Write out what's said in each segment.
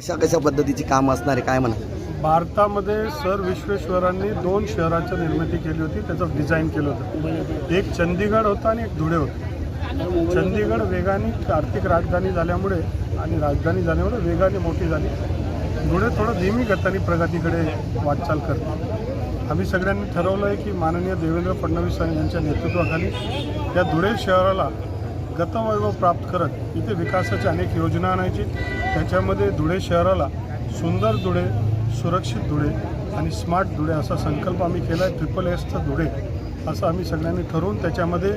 कशा कशा पद्धतीची काम असणार आहे? काय म्हणा? भारतामध्ये सर विश्वेश्वरांनी दोन शहराची निर्मिती केली होती त्याचं डिझाईन केलं होतं. एक चंदीगड होतं आणि एक धुळे होतं. चंदीगड वेगाने आर्थिक राजधानी झाल्यामुळे आणि राजधानी झाल्यामुळे वेगाने मोठी झाली. धुळे थोडं धीमी गतीने प्रगतीकडे वाटचाल करते. आम्ही सगळ्यांनी ठरवलं आहे की माननीय देवेंद्र फडणवीस यांच्या नेतृत्वाखाली या धुळे शहराला गतवैभव प्राप्त करत इथे विकासाच्या अनेक योजना आणायची. त्याच्यामध्ये धुळे शहराला सुंदर धुळे सुरक्षित धुळे आणि स्मार्ट धुळे असा संकल्प आम्ही केला आहे ट्रिपल एसचं धुळे असं आम्ही सगळ्यांनी ठरवून त्याच्यामध्ये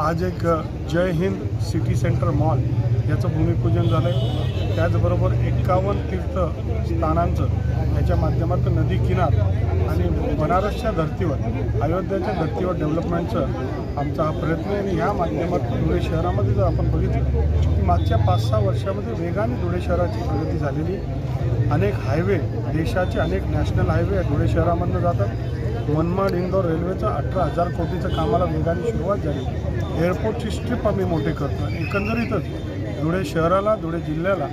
आज एक Jai Hind city centre mall याचं भूमिपूजन झालं आहे त्याचबरोबर एक्कावन्न तीर्थस्थानांचं याच्या माध्यमातून नदी किनार आणि बनारसच्या धर्तीवर अयोध्याच्या धर्तीवर डेव्हलपमेंटचं आमचा हा प्रयत्न आहे. आणि या माध्यमातून धुळे शहरामध्ये जर आपण बघितलं की मागच्या पाच सहा वर्षामध्ये वेगाने धुळे शहराची प्रगती झालेली आहे. अनेक हायवे देशाचे अनेक नॅशनल हायवे धुळे शहरामधनं जातात. मनमाड इंदोर रेल्वेचं अठरा हजार कोटीचं कामाला वेगाने सुरुवात झाली. एअरपोर्टची स्ट्रीप आम्ही मोठे करतो एकंदरीतच धुळे शहराला धुळे जिल्ह्याला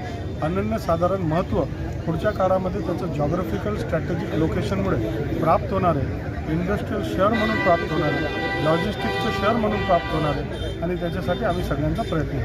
अनन्यसाधारण महत्त्व पुढच्या काळामध्ये त्याचं जॉग्राफिकल स्ट्रॅटेजिक लोकेशनमुळे प्राप्त होणार आहे. इंडस्ट्रीयल शहर म्हणून प्राप्त होणार आहे. लॉजिस्टिकचं शहर म्हणून प्राप्त होणार आहे. आणि त्याच्यासाठी आम्ही सगळ्यांचा प्रयत्न